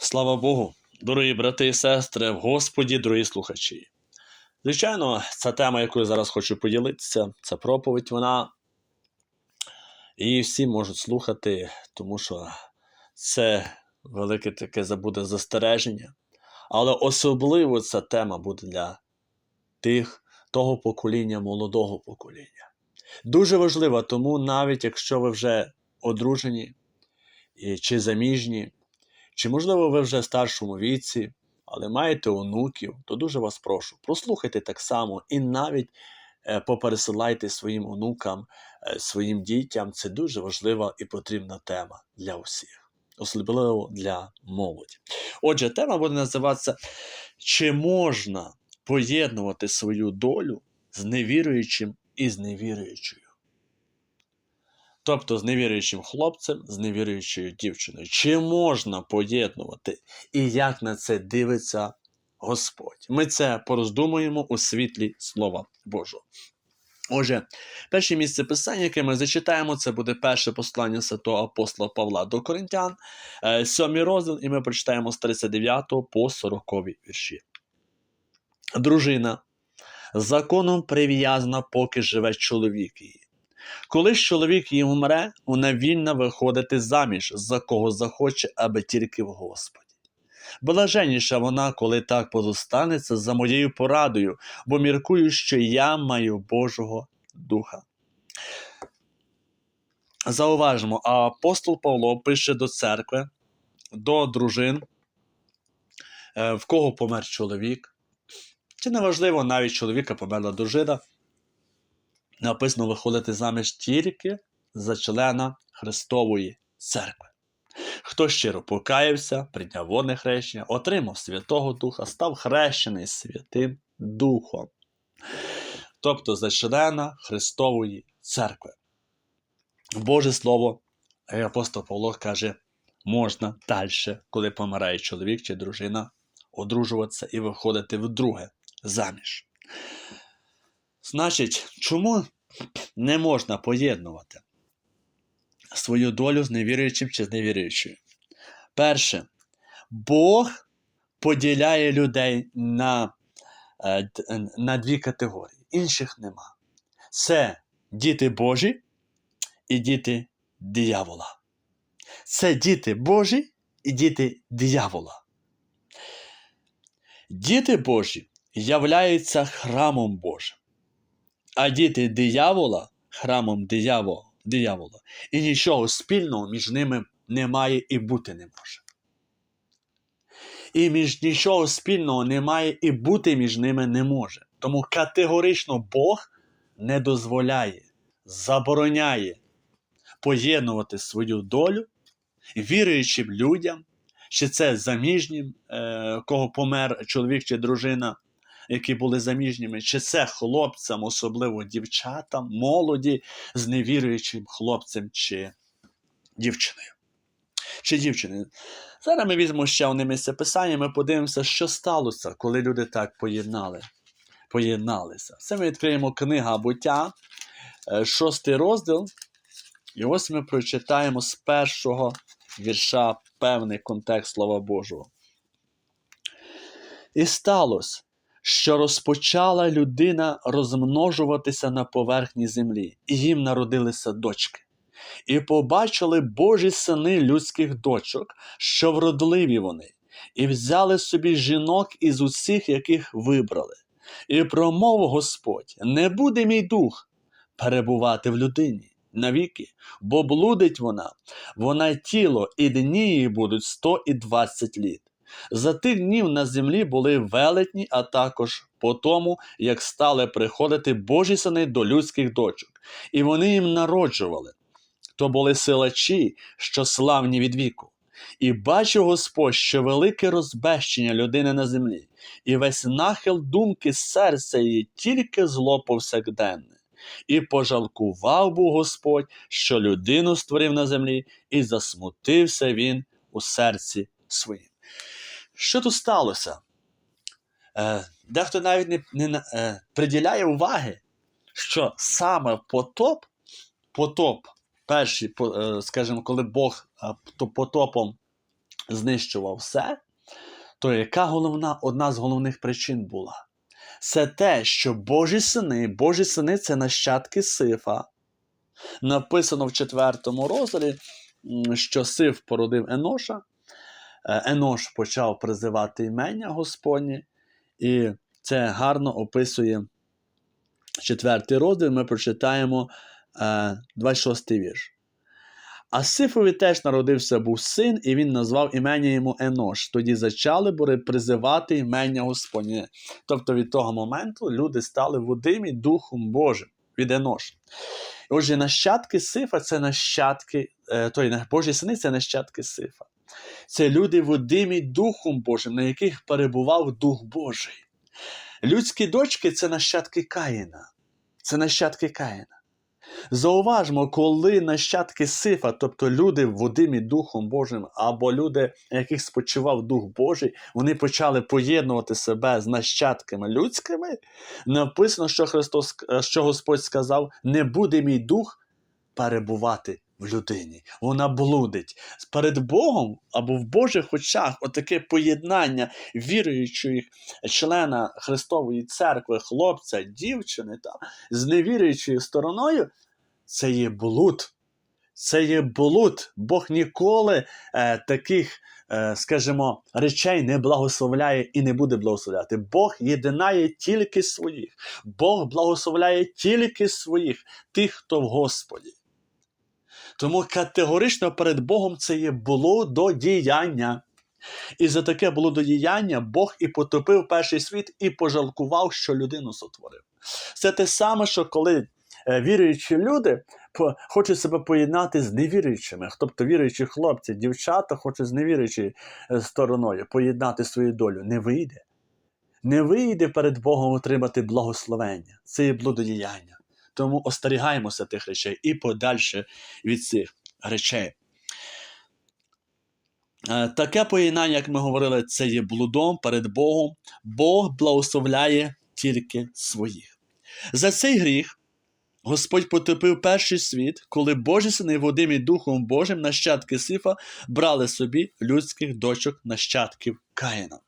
Слава Богу, дорогі брати і сестри, в Господі, дорогі слухачі. Звичайно, ця тема, якою зараз хочу поділитися, це проповідь, вона її всі можуть слухати, тому що це велике таке забуде застереження. Але особливо ця тема буде для тих, того покоління, молодого покоління. Дуже важлива, тому навіть якщо ви вже одружені чи заміжні, чи, можливо, ви вже в старшому віці, але маєте онуків, то дуже вас прошу, прослухайте так само і навіть е, попересилайте своїм онукам, е, своїм дітям. Це дуже важлива і потрібна тема для усіх, особливо для молоді. Отже, тема буде називатися Чи можна поєднувати свою долю з невіруючим і з невіруючою? Тобто з невіруючим хлопцем, з невіруючою дівчиною. Чи можна поєднувати і як на це дивиться Господь? Ми це пороздумуємо у світлі Слова Божого. Отже, перше місце писання, яке ми зачитаємо, це буде перше послання святого апостола Павла до Коринтян, е, сьомий розділ, і ми прочитаємо з 39 по 40 вірші. Дружина законом прив'язана, поки живе чоловік її. Коли чоловік її вмре, вона вільна виходити заміж, за кого захоче, аби тільки в Господі. Блаженніша вона, коли так позостанеться за моєю порадою, бо міркую, що я маю Божого Духа. Зауважимо, а апостол Павло пише до церкви, до дружин, е, в кого помер чоловік. Чи неважливо, навіть чоловіка померла дружина написано виходити заміж тільки за члена Христової церкви. Хто щиро покаявся, прийняв водне хрещення, отримав Святого Духа, став хрещений Святим Духом. Тобто за члена Христової церкви. Боже Слово, апостол Павло каже, можна далі, коли помирає чоловік чи дружина, одружуватися і виходити вдруге заміж. Значить, чому не можна поєднувати свою долю з невіруючим чи з невіруючою? Перше, Бог поділяє людей на, е, на дві категорії, інших нема. Це діти Божі і діти диявола. Це діти Божі і діти диявола. Діти Божі являються храмом Божим а діти диявола храмом диявола, диявола, і нічого спільного між ними немає і бути не може. І між нічого спільного немає і бути між ними не може. Тому категорично Бог не дозволяє, забороняє поєднувати свою долю віруючим людям, чи це заміжнім, е, кого помер чоловік чи дружина, які були заміжніми, чи це хлопцям, особливо дівчатам, молоді з невіруючим хлопцем чи дівчиною. Чи дівчиною. Зараз ми візьмемо ще одне місце писання, ми подивимося, що сталося, коли люди так поєднали, поєдналися. Це ми відкриємо книга буття, е, шостий розділ. І ось ми прочитаємо з першого вірша певний контекст Слова Божого. І сталося, що розпочала людина розмножуватися на поверхні землі, і їм народилися дочки. І побачили Божі сини людських дочок, що вродливі вони, і взяли собі жінок із усіх, яких вибрали. І промов Господь: не буде мій дух перебувати в людині навіки, бо блудить вона, вона тіло, і дні її будуть сто і двадцять літ. За тих днів на землі були велетні, а також по тому, як стали приходити Божі сини до людських дочок, і вони їм народжували. То були силачі, що славні від віку. І бачив Господь, що велике розбещення людини на землі, і весь нахил думки серця її тільки зло повсякденне. І пожалкував був Господь, що людину створив на землі, і засмутився він у серці своїм. Що тут сталося? Е, дехто навіть не, не е, приділяє уваги, що саме потоп, потоп, перший, е, скажімо, коли Бог е, потопом знищував все, то яка головна, одна з головних причин була? Це те, що Божі сини, Божі сини це нащадки Сифа. Написано в четвертому розділі, що Сиф породив Еноша. Е, Енош почав призивати імення Господнє, і це гарно описує четвертий розділ. Ми прочитаємо е, 26 вірш. А Сифові теж народився був син, і він назвав імення йому Енош. Тоді зачали були призивати імення Господнє. Тобто від того моменту люди стали водимі Духом Божим від Еноша. Отже, нащадки Сифа це нащадки, е, той, Божі сини це нащадки Сифа. Це люди водимі Духом Божим, на яких перебував Дух Божий. Людські дочки це нащадки Каїна. Це нащадки Каїна. Зауважмо, коли нащадки Сифа, тобто люди водимі Духом Божим, або люди, яких спочивав Дух Божий, вони почали поєднувати себе з нащадками людськими, написано, що Христос, що Господь сказав: не буде мій дух перебувати в людині. Вона блудить. Перед Богом або в Божих очах отаке поєднання віруючого члена Христової церкви, хлопця, дівчини та з невіруючою стороною, це є блуд. Це є блуд. Бог ніколи е, таких, е, скажімо, речей не благословляє і не буде благословляти. Бог єдинає тільки своїх. Бог благословляє тільки своїх, тих, хто в Господі. Тому категорично перед Богом це є блудодіяння. І за таке блудодіяння Бог і потопив перший світ і пожалкував, що людину сотворив. Це те саме, що коли е, віруючі люди хочуть себе поєднати з невіруючими, тобто віруючі хлопці, дівчата хочуть з невіруючою е, стороною поєднати свою долю. Не вийде. Не вийде перед Богом отримати благословення. Це є блудодіяння. Тому остерігаємося тих речей і подальше від цих речей. Е, Таке поєднання, як ми говорили, це є блудом перед Богом. Бог благословляє тільки своїх. За цей гріх Господь потопив перший світ, коли Божі сини, водимі Духом Божим, нащадки Сифа, брали собі людських дочок нащадків Каїна.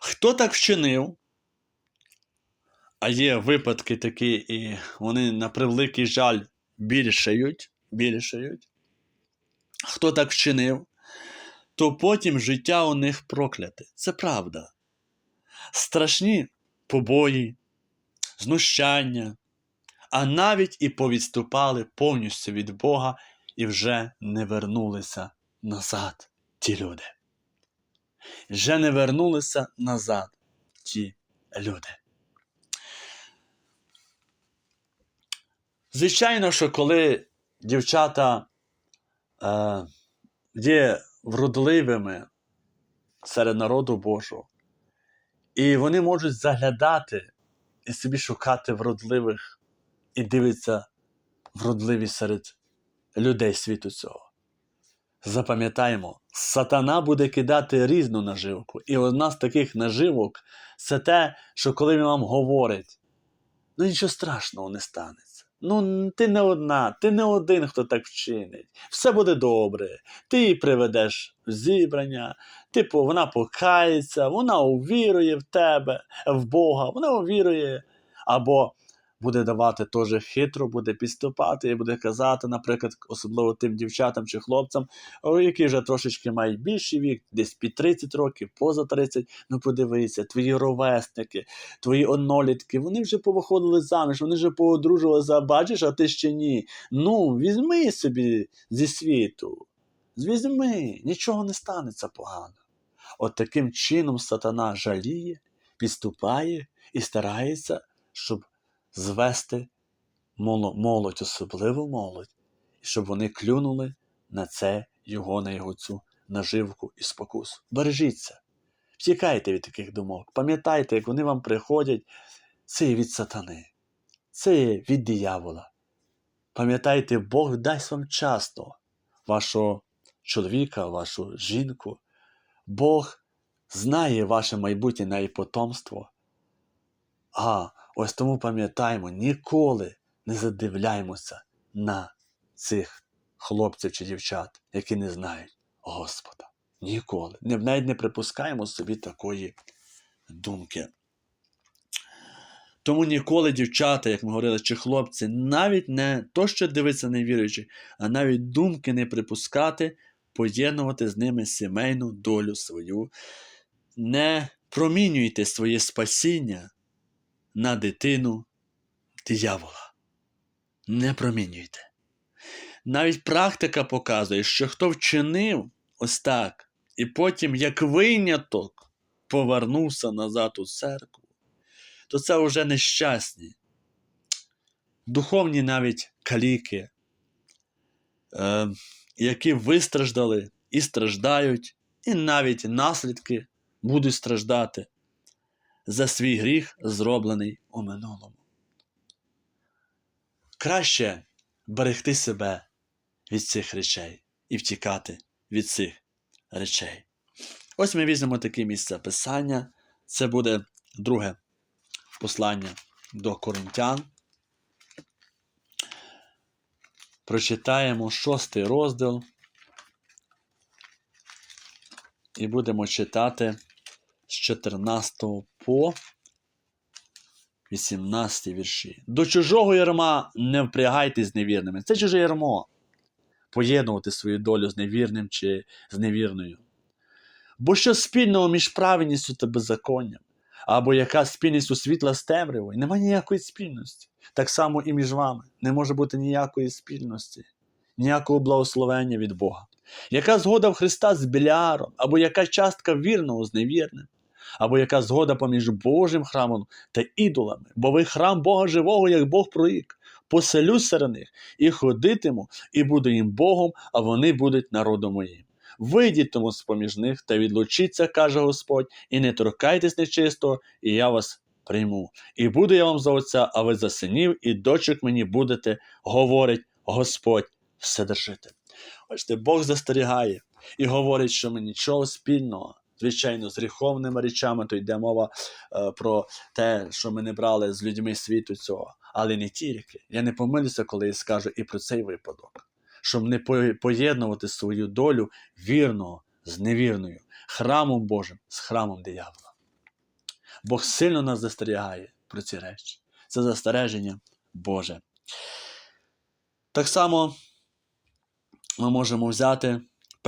Хто так вчинив? А є випадки такі, і вони на превеликий жаль більшають, більшають. Хто так вчинив, то потім життя у них прокляте. Це правда. Страшні побої, знущання, а навіть і повідступали повністю від Бога і вже не вернулися назад ті люди. Вже не вернулися назад ті люди. Звичайно, що коли дівчата е, є вродливими серед народу Божого, і вони можуть заглядати і собі шукати вродливих і дивиться вродливі серед людей світу цього. Запам'ятаємо, сатана буде кидати різну наживку. І одна з таких наживок це те, що коли він вам говорить, ну нічого страшного не станеться. Ну, ти не одна, ти не один, хто так вчинить. Все буде добре. Ти її приведеш в зібрання, типу, вона покається, вона увірує в тебе, в Бога, вона увірує. Або буде давати теж хитро, буде підступати і буде казати, наприклад, особливо тим дівчатам чи хлопцям, які вже трошечки мають більший вік, десь під 30 років, поза 30. Ну подивися, твої ровесники, твої однолітки, вони вже повиходили заміж, вони вже поодружувалися, бачиш, а ти ще ні. Ну, візьми собі зі світу. Візьми, нічого не станеться погано. От таким чином сатана жаліє, підступає і старається, щоб звести молодь, особливу молодь, і щоб вони клюнули на це його, на його цю наживку і спокусу. Бережіться, втікайте від таких думок. Пам'ятайте, як вони вам приходять, це є від сатани, це є від диявола. Пам'ятайте, Бог дасть вам часто вашого чоловіка, вашу жінку. Бог знає ваше майбутнє і потомство. А ось тому пам'ятаємо, ніколи не задивляємося на цих хлопців чи дівчат, які не знають Господа. Ніколи. Навіть не припускаємо собі такої думки. Тому ніколи дівчата, як ми говорили, чи хлопці, навіть не то, що дивиться невіруючи, а навіть думки не припускати, поєднувати з ними сімейну долю свою. Не промінюйте своє спасіння на дитину диявола. Не промінюйте. Навіть практика показує, що хто вчинив ось так, і потім, як виняток, повернувся назад у церкву, то це вже нещасні. Духовні навіть каліки, е, які вистраждали і страждають, і навіть наслідки будуть страждати за свій гріх, зроблений у минулому. Краще берегти себе від цих речей і втікати від цих речей. Ось ми візьмемо таке місце писання. Це буде друге послання до Коринтян. Прочитаємо шостий розділ і будемо читати з 14 по 18 вірші. До чужого ярма не впрягайтесь з невірними. Це чуже ярмо. Поєднувати свою долю з невірним чи з невірною. Бо що спільного між праведністю та беззаконням? Або яка спільність у світла з темрявою? Нема ніякої спільності. Так само і між вами не може бути ніякої спільності, ніякого благословення від Бога. Яка згода в Христа з Біляром, або яка частка вірного з невірним, або яка згода поміж Божим храмом та ідолами, бо ви храм Бога живого, як Бог проїк. Поселю серед них і ходитиму, і буду їм Богом, а вони будуть народом моїм. Вийдіть тому з поміж них та відлучіться, каже Господь, і не торкайтесь нечистого, і я вас прийму. І буду я вам за отця, а ви за синів і дочок мені будете, говорить Господь Вседержитель. Бачите, Бог застерігає і говорить, що ми нічого спільного. Звичайно, з гріховними речами, то йде мова е, про те, що ми не брали з людьми світу цього. Але не тільки. Я не помилюся, коли я скажу і про цей випадок, щоб не поєднувати свою долю вірного з невірною, храмом Божим з храмом диявола. Бог сильно нас застерігає про ці речі. Це застереження Боже. Так само ми можемо взяти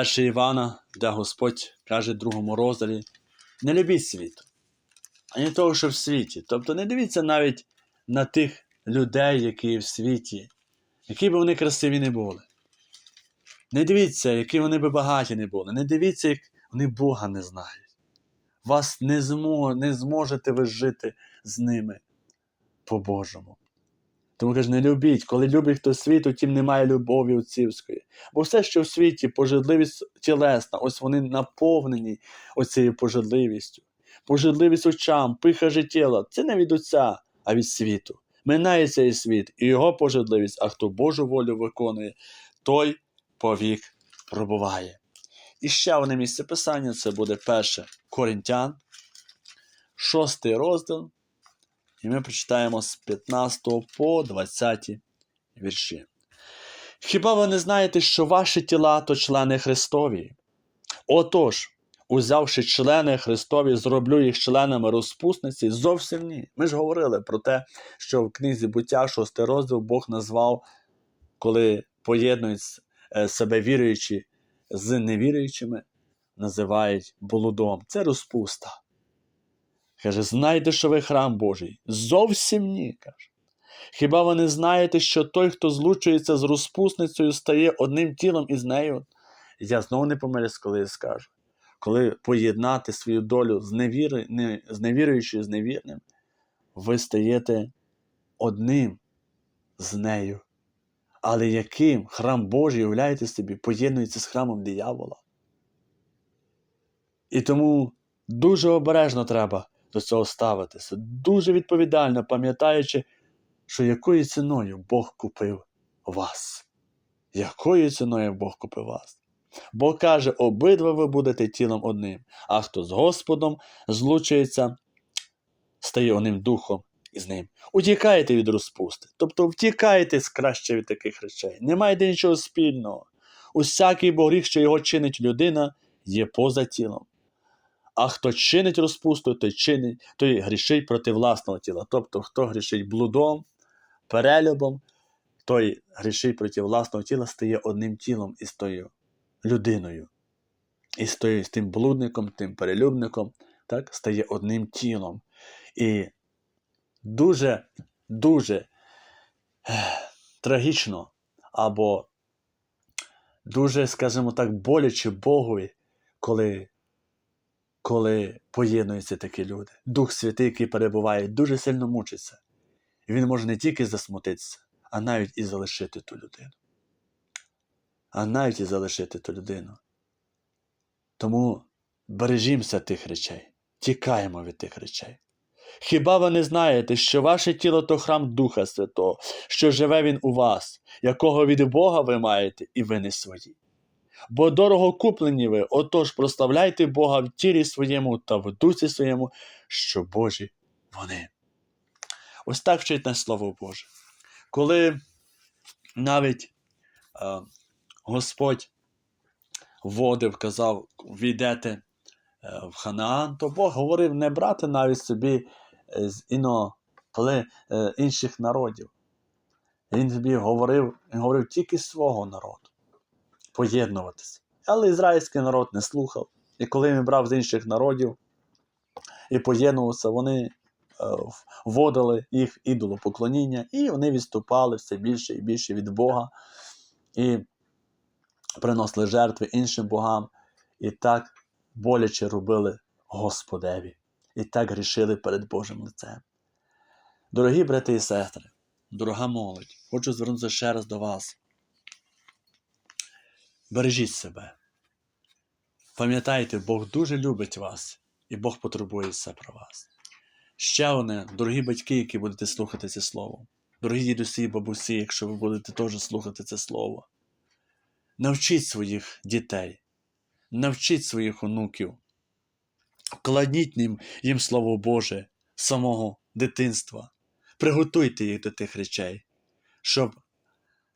1 Івана, де Господь каже в другому розділі: не любіть світу, ані того, що в світі. Тобто не дивіться навіть на тих людей, які в світі, які б вони красиві не були. Не дивіться, які вони б багаті не були. Не дивіться, як вони Бога не знають. Вас не, змо, не зможете ви жити з ними по-божому. Тому каже, не любіть, коли любить хто світу, тим немає любові отцівської. Бо все, що в світі, пожадливість тілесна, ось вони наповнені оцією пожадливістю. Пожадливість очам, пиха життєла це не від отця, а від світу. Минає цей світ і його пожадливість, а хто Божу волю виконує, той повік пробуває. І ще одне місце писання це буде перше Коринтян, шостий розділ. І ми прочитаємо з 15 по 20 вірші. Хіба ви не знаєте, що ваші тіла то члени Христові? Отож, узявши члени Христові, зроблю їх членами розпусниці? Зовсім ні. Ми ж говорили про те, що в книзі буття, 6 розділ, Бог назвав, коли поєднують е, себе віруючі з невіруючими, називають блудом. Це розпуста. Каже, знайте, що ви храм Божий. Зовсім ні. каже. Хіба ви не знаєте, що той, хто злучується з розпусницею, стає одним тілом із нею? Я знову не помиляюсь, коли я скажу. Коли поєднати свою долю з, невіри, не, з невіруючою, з невірним, ви стаєте одним з нею. Але яким храм Божий, уявляєте собі, поєднується з храмом диявола? І тому дуже обережно треба до цього ставитися, дуже відповідально пам'ятаючи, що якою ціною Бог купив вас. Якою ціною Бог купив вас? Бог каже, обидва ви будете тілом одним, а хто з Господом злучується, стає одним духом із ним. Утікайте від розпусти, тобто втікайте з краще від таких речей. Не нічого спільного. Усякий бо гріх, що його чинить людина, є поза тілом. А хто чинить розпусту, той чинить, той грішить проти власного тіла. Тобто, хто грішить блудом, перелюбом, той грішить проти власного тіла, стає одним тілом із тою людиною. І з, тим блудником, тим перелюбником, так, стає одним тілом. І дуже, дуже трагічно або дуже, скажімо так, боляче Богові, коли, коли поєднуються такі люди. Дух Святий, який перебуває, дуже сильно мучиться. І він може не тільки засмутитися, а навіть і залишити ту людину. А навіть і залишити ту людину. Тому бережімося тих речей, тікаємо від тих речей. Хіба ви не знаєте, що ваше тіло то храм Духа Святого, що живе Він у вас, якого від Бога ви маєте, і ви не свої? Бо дорого куплені ви, отож прославляйте Бога в тілі своєму та в дусі своєму, що Божі вони. Ось так вчить нас Слово Боже. Коли навіть е, Господь вводив, казав, війдете е, в Ханаан, то Бог говорив не брати навіть собі е, з іно, коли, е, інших народів. Він тобі говорив, говорив тільки свого народу, поєднуватися. Але ізраїльський народ не слухав. І коли він брав з інших народів і поєднувався, вони е, вводили їх ідолопоклоніння, і вони відступали все більше і більше від Бога. І приносили жертви іншим богам, і так боляче робили Господеві, і так грішили перед Божим лицем. Дорогі брати і сестри, дорога молодь, хочу звернутися ще раз до вас. Бережіть себе. Пам'ятайте, Бог дуже любить вас, і Бог потребується про вас. Ще одне, дорогі батьки, які будете слухати це слово, дорогі дідусі і бабусі, якщо ви будете теж слухати це слово. Навчіть своїх дітей, навчіть своїх онуків, вкладніть їм, їм Слово Боже самого дитинства, приготуйте їх до тих речей, щоб,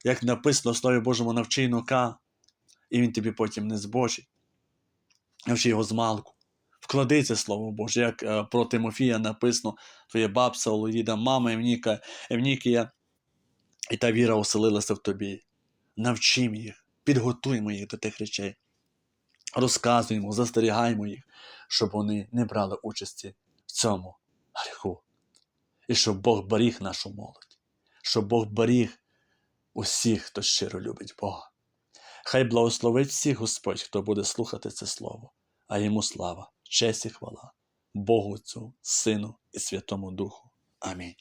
як написано в Слові Божому, навчи інука, і він тобі потім не збожить. Навчи його змалку. Вклади це Слово Боже, як е, про Тимофія написано, твоя бабця Олоїда, мама Евніка, Евнікія, і та віра оселилася в тобі. Навчим їх підготуємо їх до тих речей, розказуємо, застерігаємо їх, щоб вони не брали участі в цьому гріху. І щоб Бог беріг нашу молодь, щоб Бог беріг усіх, хто щиро любить Бога. Хай благословить всіх Господь, хто буде слухати це слово, а йому слава, честь і хвала, Богу Отцю, Сину і Святому Духу. Амінь.